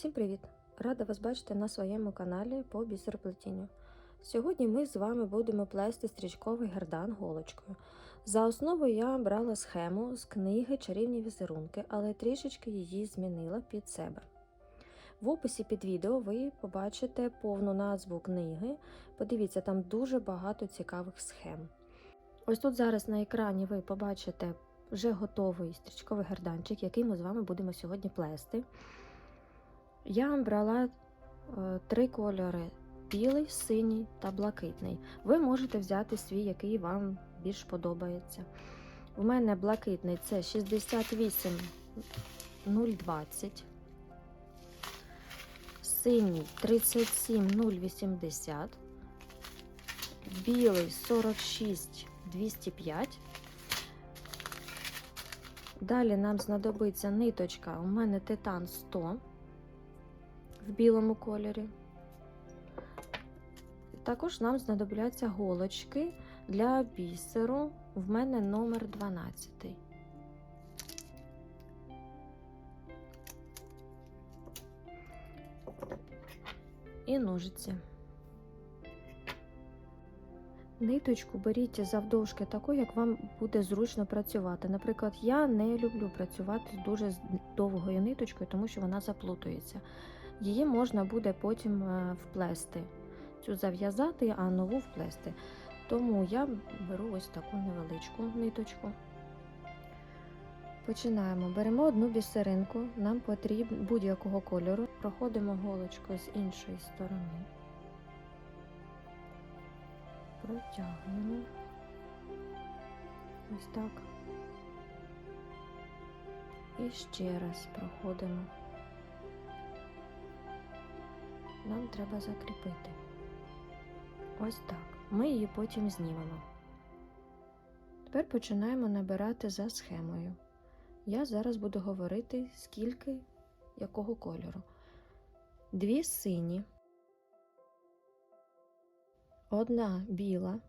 Всім привіт! Рада вас бачити на своєму каналі по бісероплетінню. Сьогодні ми з вами будемо плести стрічковий гердан голочкою. За основу я брала схему з книги Чарівні візерунки, але трішечки її змінила під себе. В описі під відео ви побачите повну назву книги. Подивіться, там дуже багато цікавих схем. Ось тут зараз на екрані ви побачите вже готовий стрічковий герданчик, який ми з вами будемо сьогодні плести. Я брала е, три кольори: білий, синій та блакитний. Ви можете взяти свій, який вам більш подобається. У мене блакитний це 68 020, синій 37 080, білий 46 205. Далі нам знадобиться ниточка. У мене титан 100 в білому кольорі. Також нам знадобляться голочки для бісеру. В мене номер 12. І ножиці. Ниточку беріть завдовжки такою, як вам буде зручно працювати. Наприклад, я не люблю працювати з дуже довгою ниточкою, тому що вона заплутується. Її можна буде потім е, вплести. Цю зав'язати, а нову вплести. Тому я беру ось таку невеличку ниточку. Починаємо. Беремо одну бісеринку, нам потрібно будь-якого кольору. Проходимо голочкою з іншої сторони. Протягуємо. Ось так. І ще раз проходимо. Нам треба закріпити. Ось так. Ми її потім знімемо. Тепер починаємо набирати за схемою. Я зараз буду говорити, скільки якого кольору. Дві сині, одна біла,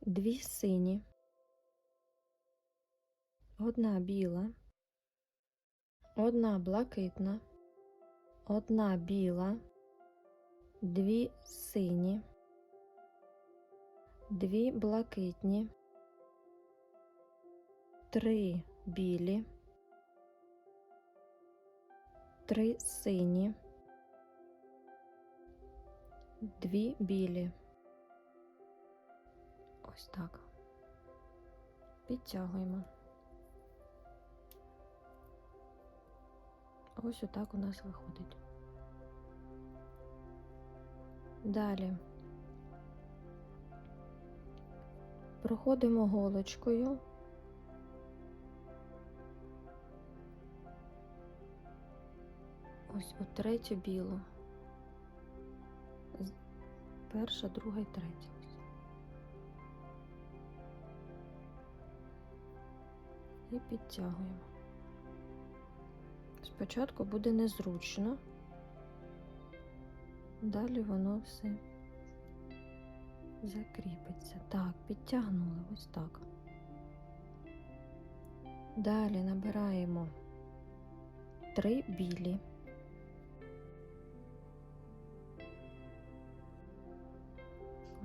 дві сині, одна біла, одна блакитна, одна біла, дві сині, дві блакитні, три білі, три сині, дві білі. Ось так. Підтягуємо. Ось отак у нас виходить. Далі проходимо голочкою. Ось у третю білу. Перша, друга і третя. І підтягуємо. Спочатку буде незручно, далі воно все закріпиться. Так, підтягнули ось так. Далі набираємо три білі.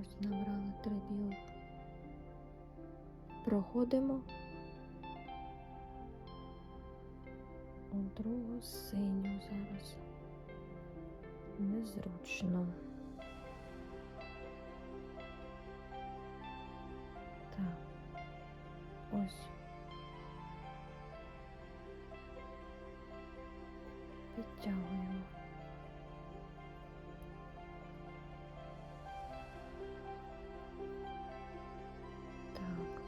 Ось набрали три білих. Проходимо другу синю зараз. Незручно. Так. Ось. Підтягуємо. Так.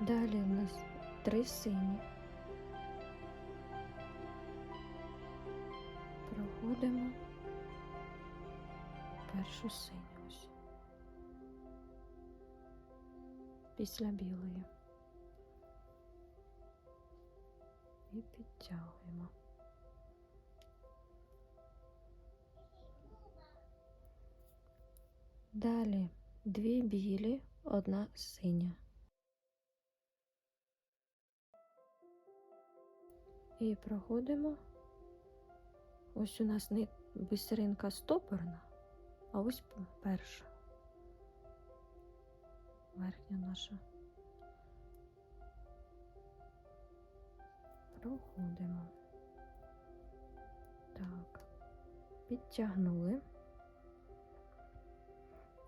Далі у нас три сині. Першу синю. Після білої. І підтягуємо. Далі дві білі, одна синя. І проходимо. Ось у нас не бисеринка стопорна, а ось перша. Верхня наша. Проходимо. Так. Підтягнули.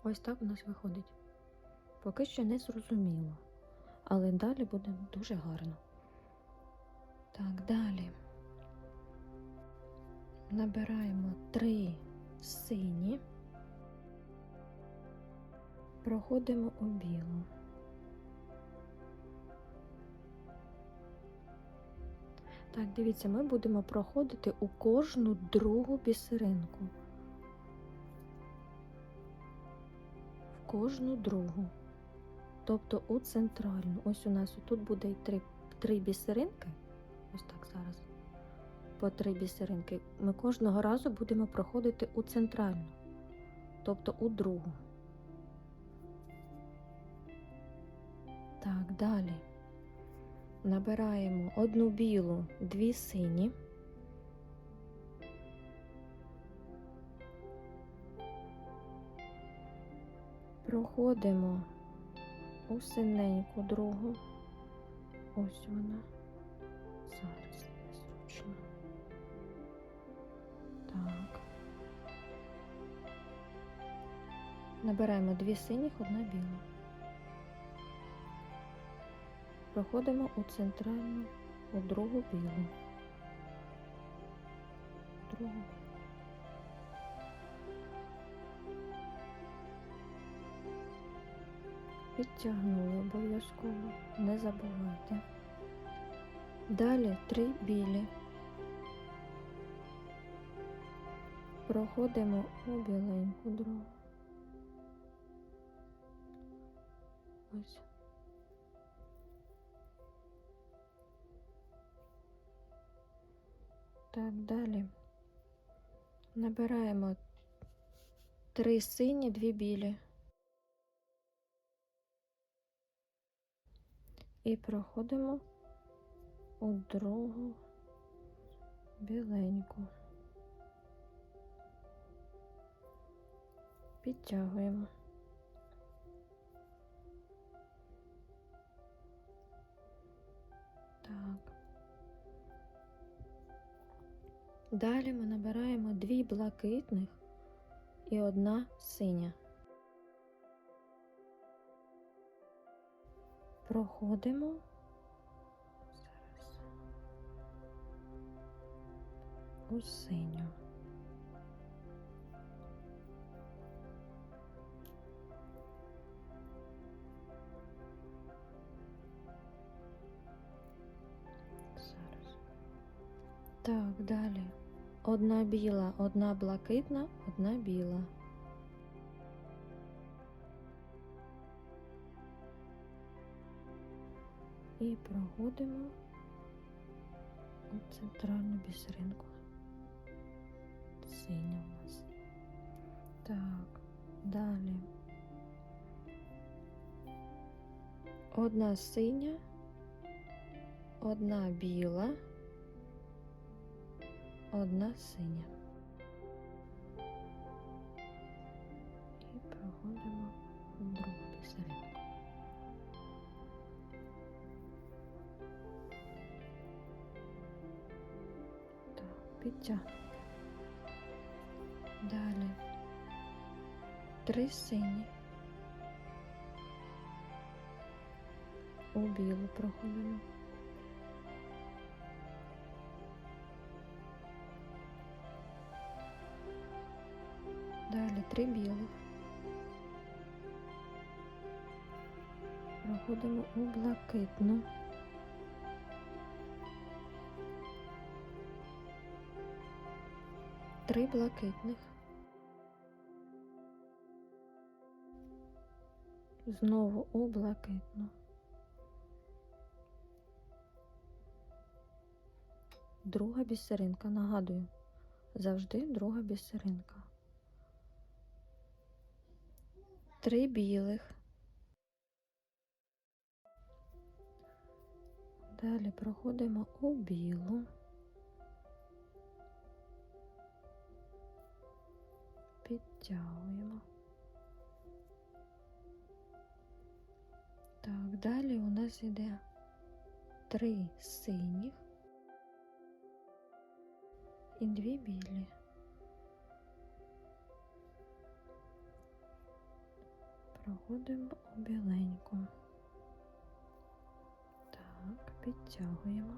Ось так у нас виходить. Поки що не зрозуміло. Але далі буде дуже гарно. Так, далі. Набираємо три сині, проходимо у білу. Так, дивіться, ми будемо проходити у кожну другу бісеринку. В кожну другу. Тобто у центральну. Ось у нас тут буде три, три бісеринки. Ось так зараз. По три бісеринки. Ми кожного разу будемо проходити у центральну, тобто у другу. Так, далі. Набираємо одну білу, дві сині. Проходимо у синеньку другу. Ось вона. Зараз незручно. Так. Набираємо дві синіх, одна біла. Проходимо у центральну, у другу білу. Другу. Підтягнули обов'язково, не забувайте. Далі три білі. Проходимо у біленьку другу. Ось. Так, далі. Набираємо три сині, дві білі. І проходимо у другу біленьку. Підтягуємо. Так. Далі ми набираємо дві блакитних і одна синя. Проходимо. Зараз. У синю. Одна біла, одна блакитна, одна біла. І проходимо у центральну бісеринку. Синя у нас. Так, далі. Одна синя, одна біла, одна синя. І проходимо в другу бісеринку. Так, підтягнемо. Далі. Три сині. У білу проходимо. Три білих. Проходимо у блакитну. Три блакитних. Знову у блакитну. Друга бісеринка, нагадую, завжди друга бісеринка. Три білих. Далі проходимо у білу. Підтягуємо. Так, далі у нас йде три синіх і дві білі. Проходимо у біленьку. Так, підтягуємо.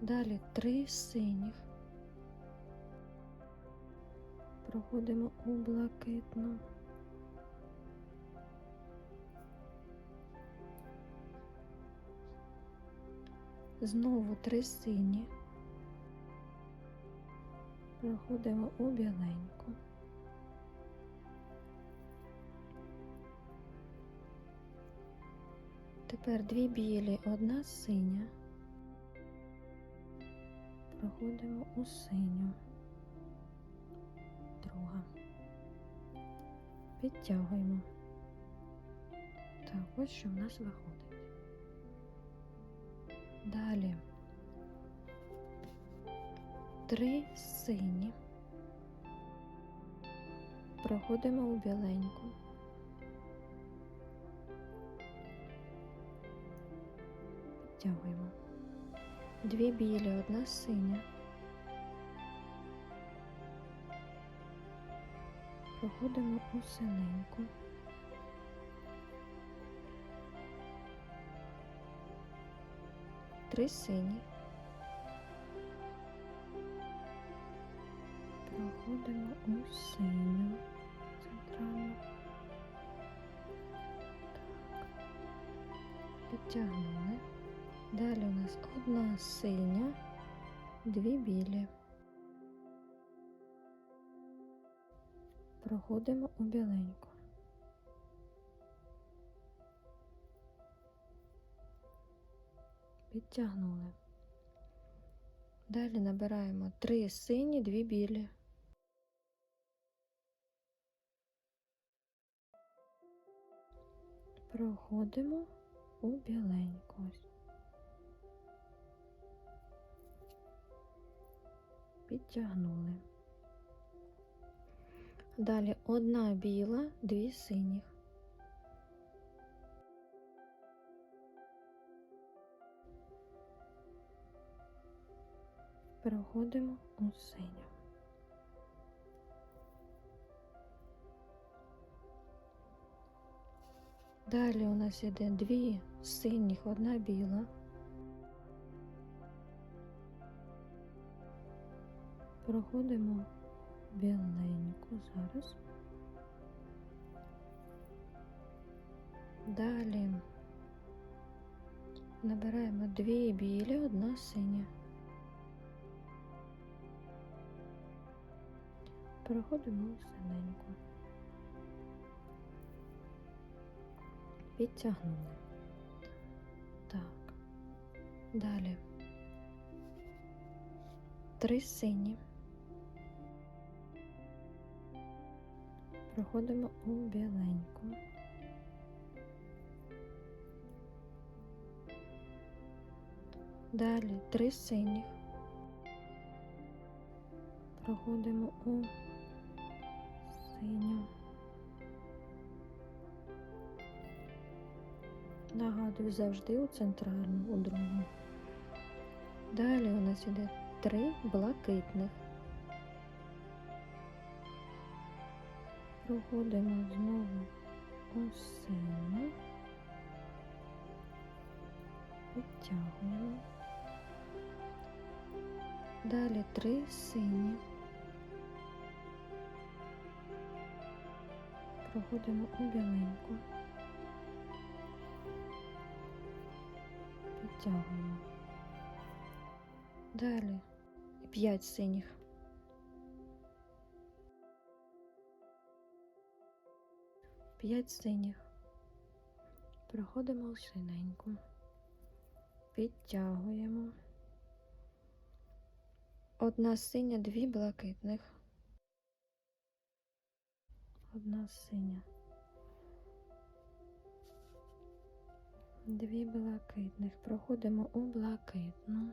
Далі три синіх. Проходимо у блакитну. Знову три сині. Проходимо у біленьку. Тепер дві білі, одна синя. Проходимо у синю. Друга. Підтягуємо. Так, ось що в нас виходить. Далі три сині. Проходимо у біленьку. Підтягуємо. Дві білі, одна синя. Проходимо у синеньку. Три сині. Проходимо у синю центральну. Так. Підтягнули. Далі у нас одна синя, дві білі. Проходимо у біленьку. Підтягнули. Далі набираємо три сині, дві білі. Проходимо у біленьку. Підтягнули. Далі одна біла, дві синіх. Переходимо у синю. Далі у нас іде дві синіх, одна біла. Проходимо біленьку зараз. Далі набираємо дві білі, одна синя. Переходимо у синеньку. Підтягнули. Так. Далі. Три сині. Проходимо у біленьку. Далі три синіх. Проходимо у синю. Нагадую завжди у центральну, у другу. Далі у нас іде три блакитних. Проходимо знову у синю. Підтягуємо. Далі три сині. Проходимо у біленьку. Підтягуємо. Далі п'ять синіх. П'ять синіх. Проходимо синеньку. Підтягуємо. Одна синя, дві блакитних. Одна синя. Дві блакитних. Проходимо у блакитну.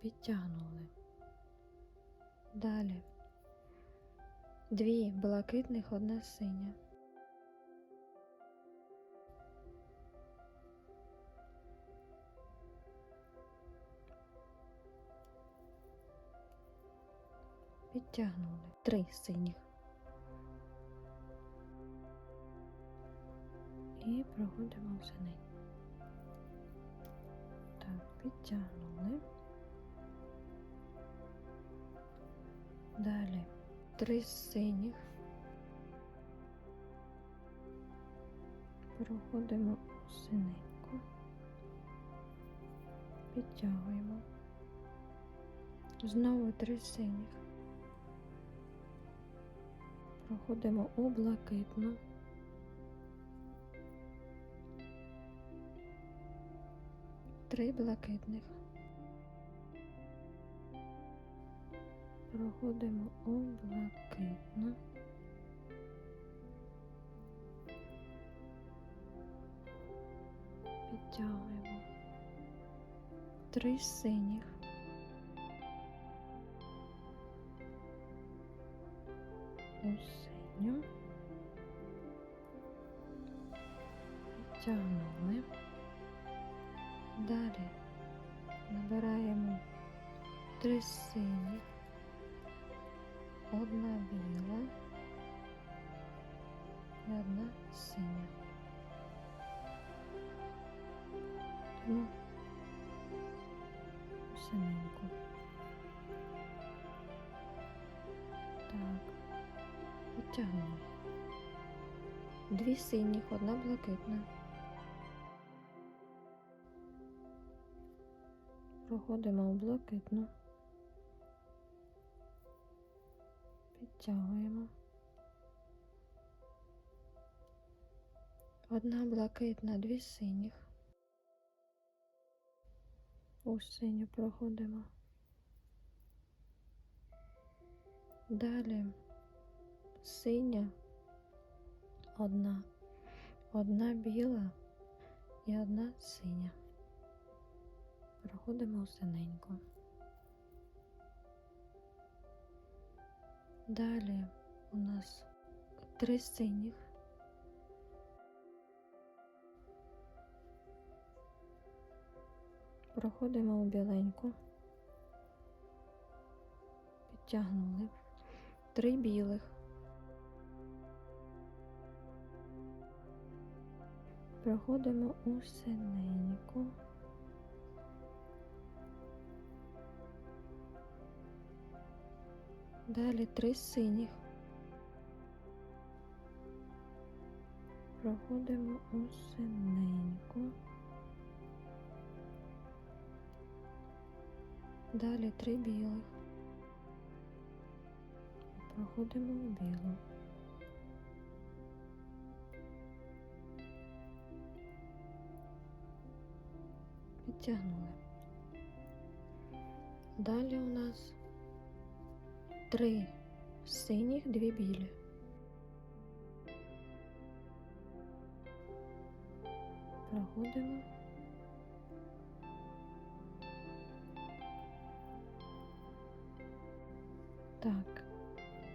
підтягнули. Далі. Дві блакитних, одна синя. Підтягнули. Три синіх. І проходимо в синій. Так, підтягнули. Далі три синіх. Проходимо у синеньку. Підтягуємо. Знову три синіх. Проходимо у блакитну. Три блакитних. Проходимо у блакитну. Підтягуємо. Три синіх. У синю. Підтягнули. Далі набираємо три синіх, одна біла і одна синя. Тому синеньку. Так, підтягнули. Дві синіх, одна блакитна. Проходимо у блакитну. Підтягуємо. Одна блакитна, дві синіх. У синю проходимо. Далі синя, одна, одна біла і одна синя. Проходимо у синеньку. Далі у нас три синіх. Проходимо у біленьку. Підтягнули. Три білих. Проходимо у синеньку. Далі три синіх. Проходимо у. Далі три білих. Проходимо у білу. Підтягнули. Далі у нас три синіх, дві білі. Проходимо. Так,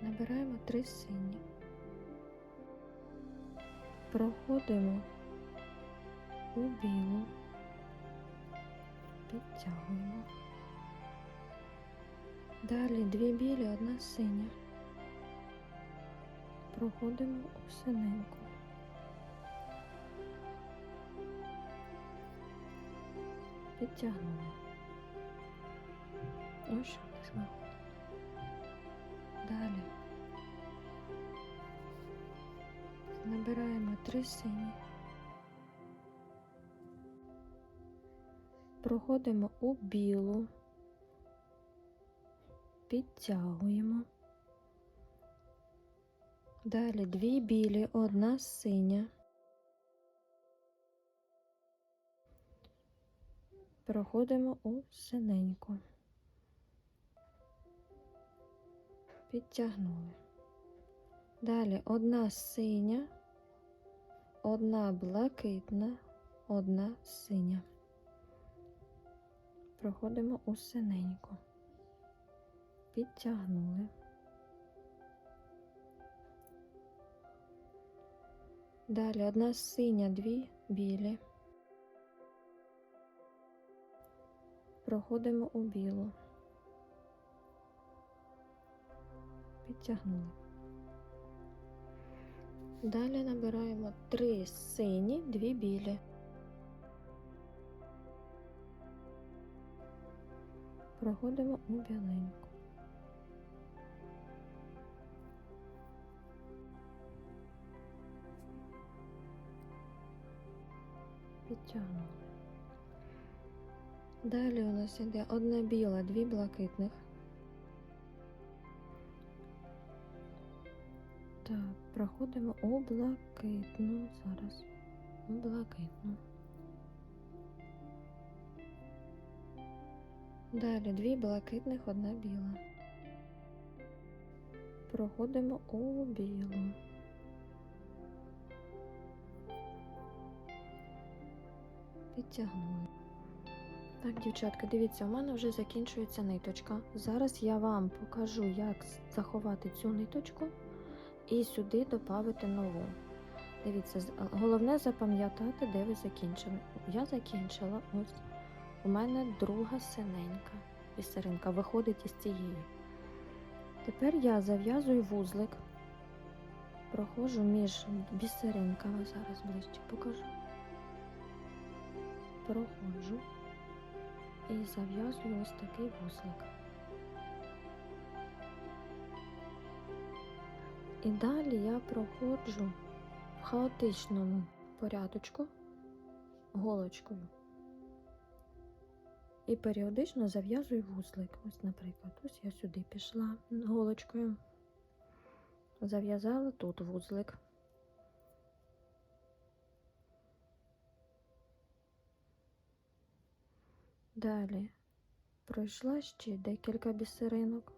набираємо три сині. Проходимо у білу, підтягуємо. Далі дві білі, одна синя. Проходимо у синеньку. Підтягнули. Ось що у нас. Далі. Набираємо три сині. Проходимо у білу підтягуємо. Далі дві білі, одна синя. Проходимо у синеньку. Підтягнули. Далі одна синя, одна блакитна, одна синя. проходимо у синеньку. Підтягнули. Далі одна синя, дві білі. Проходимо у білу. Підтягнули. Далі набираємо три сині, дві білі. Проходимо у біленьку. Підтягнули. Далі у нас іде одна біла, дві блакитних. Так, проходимо у блакитну зараз. У блакитну. Далі дві блакитних, одна біла. Проходимо у білу. Підтягнули. Так, дівчатка, дивіться, у мене вже закінчується ниточка. Зараз я вам покажу, як заховати цю ниточку і сюди додати нову. Дивіться, головне запам'ятати, де ви закінчили. Я закінчила ось. У мене друга синенька бісеринка виходить із цієї. Тепер я зав'язую вузлик, проходжу між бісеринками, зараз ближче покажу. Проходжу і зав'язую ось такий вузлик. І далі я проходжу в хаотичному порядочку голочкою. І періодично зав'язую вузлик. Ось, наприклад, ось я сюди пішла голочкою. Зав'язала тут вузлик. Далі пройшла ще декілька бісеринок.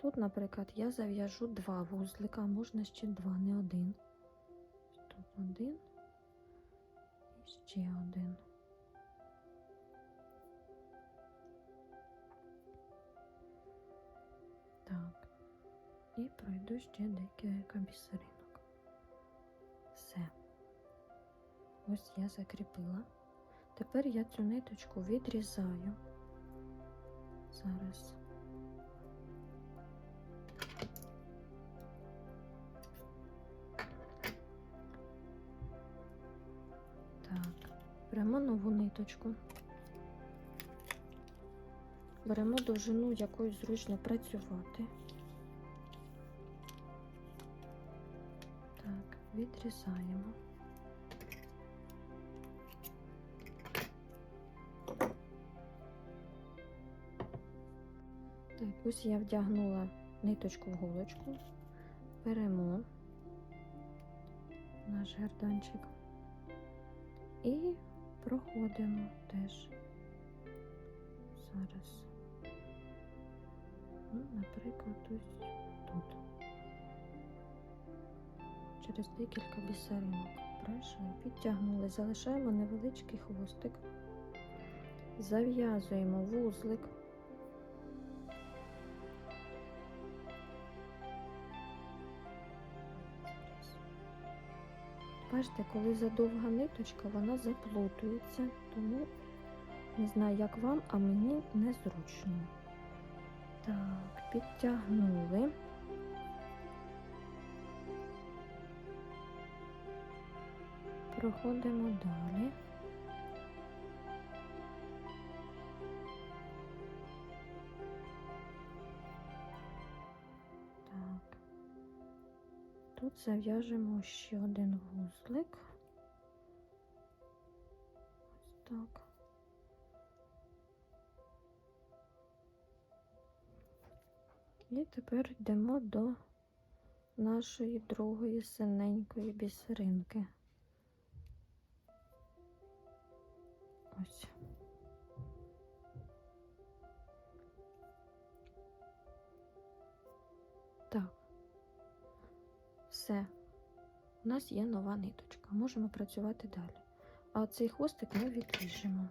Тут, наприклад, я зав'яжу два вузлика, можна ще два, не один. Тут один і ще один. Так, і пройду ще декілька бісеринок. Ось я закріпила. Тепер я цю ниточку відрізаю. Зараз. Так, беремо нову ниточку. Беремо довжину, якою зручно працювати. Так, відрізаємо. Ось я вдягнула ниточку в голочку. Беремо наш герданчик і проходимо теж зараз. Ну, наприклад, ось тут. Через декілька бісеринок пройшли, підтягнули, залишаємо невеличкий хвостик, зав'язуємо вузлик. Бачите, коли задовга ниточка, вона заплутується, тому не знаю, як вам, а мені незручно. Так, підтягнули. Проходимо далі. Тут зав'яжемо ще один вузлик. Ось так. І тепер йдемо до нашої другої синенької бісеринки. Ось. Все. У нас є нова ниточка. Можемо працювати далі. а цей хвостик ми відріжемо.